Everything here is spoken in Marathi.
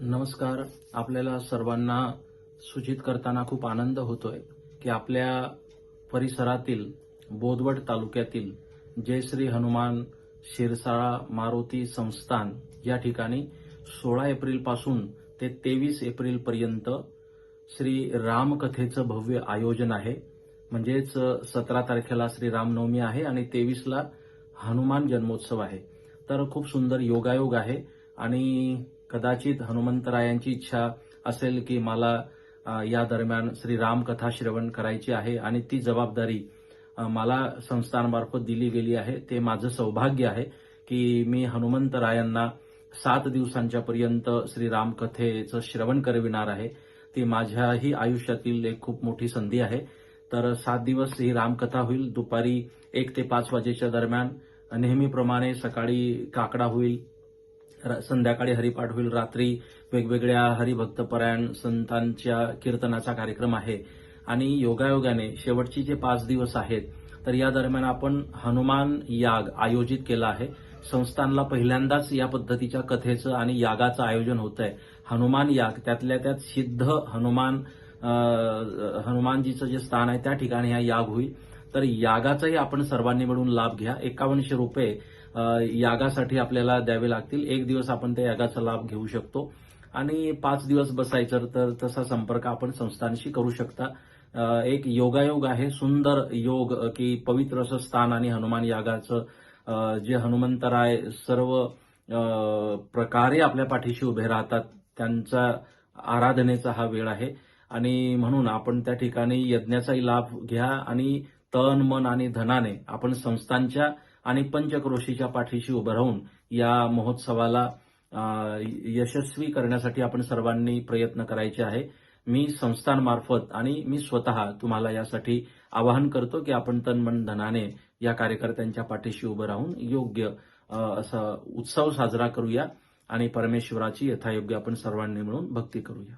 नमस्कार. आपल्याला सर्वांना सूचित करताना खूप आनंद होतोय की आपल्या परिसरातील बोदवड तालुक्यातील जय श्री हनुमान शिरसाळा मारुती संस्थान या ठिकाणी सोळा एप्रिलपासून ते तेवीस एप्रिल पर्यंत श्री रामकथेचं भव्य आयोजन आहे. म्हणजेच सतरा तारखेला श्री रामनवमी आहे आणि तेवीसला हनुमान जन्मोत्सव आहे. तर खूप सुंदर योगायोग आहे आणि कदाचित हनुमंतरायांची इच्छा असेल की मला या दरम्यान श्री रामकथा श्रवण करायची आहे आणि ती जबाबदारी मला संस्थानमार्फत दिली गेली आहे. ते माझं सौभाग्य आहे की मी हनुमंतरायांना सात दिवसांच्या पर्यंत श्री रामकथेचं श्रवण करविणार आहे. ती माझ्याही आयुष्यातील एक खूप मोठी संधी आहे. तर सात दिवस ही रामकथा होईल. दुपारी एक ते पाच वाजेच्या दरम्यान नेहमीप्रमाणे सकाळी काकडा होईल. संध्याकाळी हरिपाठ होईल रात्री वेगवेगळ्या हरिभक्तपरायण संतांच्या कीर्तनाचा कार्यक्रम आहे. आणि योगायोगाने शेवटची जे पाच दिवस आहेत तर या दरम्यान आपण हनुमान याग आयोजित केला आहे. संस्थानला पहिल्यांदाच या पद्धतीच्या कथेचं आणि यागाचं आयोजन होत आहे हनुमान याग त्यातल्या त्यात सिद्ध हनुमान हनुमानजीचं जे स्थान आहे त्या ठिकाणी हा याग होईल. तर यागाचाही आपण सर्वांनी मिळून लाभ घ्या. एकावन्नशे रुपये यागासाठी आपल्याला द्यावे लागतील. एक दिवस आपण त्या यागाचा लाभ घेऊ शकतो. आणि पाच दिवस बसायचं तर तसा संपर्क आपण संस्थांशी करू शकता. एक योगायोग आहे सुंदर योग की पवित्र असं स्थान आणि हनुमान यागाचं जे हनुमंतराय सर्व प्रकारे आपल्या पाठीशी उभे राहतात. त्यांचा आराधनेचा हा वेळ आहे. आणि म्हणून आपण त्या ठिकाणी यज्ञाचाही लाभ घ्या आणि तन मन आणि धनाने आपण संस्थांच्या आणि पंचक्रोशीच्या पाठीशी उभं राहून या महोत्सवाला यशस्वी करण्यासाठी आपण सर्वांनी प्रयत्न करायचे आहे. मी संस्थानमार्फत आणि मी स्वतः तुम्हाला यासाठी आवाहन करतो की आपण तन मन धनाने या कार्यकर्त्यांच्या पाठीशी उभं राहून योग्य असा उत्सव साजरा करूया आणि परमेश्वराची यथायोग्य आपण सर्वांनी मिळून भक्ती करूया.